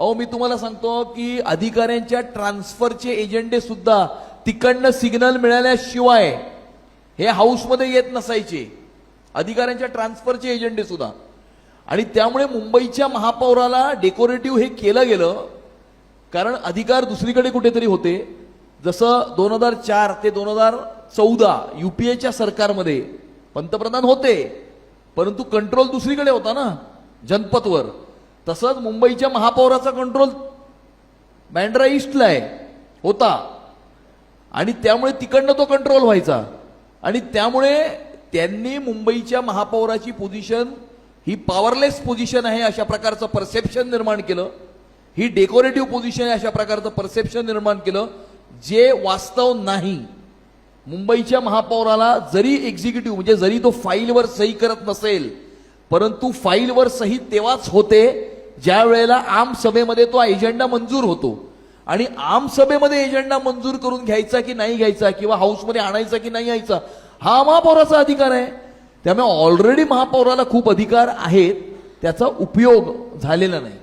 अहो मी तुम्हाला सांगतो की अधिकाऱ्यांच्या ट्रान्सफरचे एजेंडे सुद्धा तिकडनं सिग्नल मिळाल्याशिवाय हे हाऊसमध्ये येत नसायचे. अधिकाऱ्यांच्या ट्रान्सफरचे एजेंडे सुद्धा. आणि त्यामुळे मुंबईच्या महापौराला डेकोरेटिव्ह हे केलं गेलं. कारण अधिकार दुसरीकडे कुठेतरी होते. जसं दोन हजार चार ते दोन हजार चौदा युपीएच्या सरकारमध्ये पंतप्रधान होते. परंतु कंट्रोल दुसरीकडे होता ना जनपथवर. तसंच मुंबईच्या महापौराचा कंट्रोल बँड्रा ईस्टला आहे होता. आणि त्यामुळे तिकडनं तो कंट्रोल व्हायचा. आणि त्यामुळे त्यांनी मुंबईच्या महापौराची पोझिशन ही पॉवरलेस पोझिशन आहे अशा प्रकारचं परसेप्शन निर्माण केलं. ही डेकोरेटिव्ह पोझिशन आहे अशा प्रकारचं परसेप्शन निर्माण केलं जे वास्तव नाही. मुंबईच्या महापौराला जरी एक्झिक्युटिव्ह म्हणजे जरी तो फाईलवर सही करत नसेल परंतु फाईलवर सही तेव्हाच होते ज्या वेळेला आमसभेमध्ये तो एजेंडा मंजूर होतो आणि आमसभेमध्ये एजेंडा मंजूर करून घ्यायचा की नाही घ्यायचा किंवा हाऊसमध्ये आणायचा की नाही यायचा हा महापौराचा अधिकार आहे. त्यामुळे ऑलरेडी महापौराला खूप अधिकार आहेत त्याचा उपयोग झालेला नाही.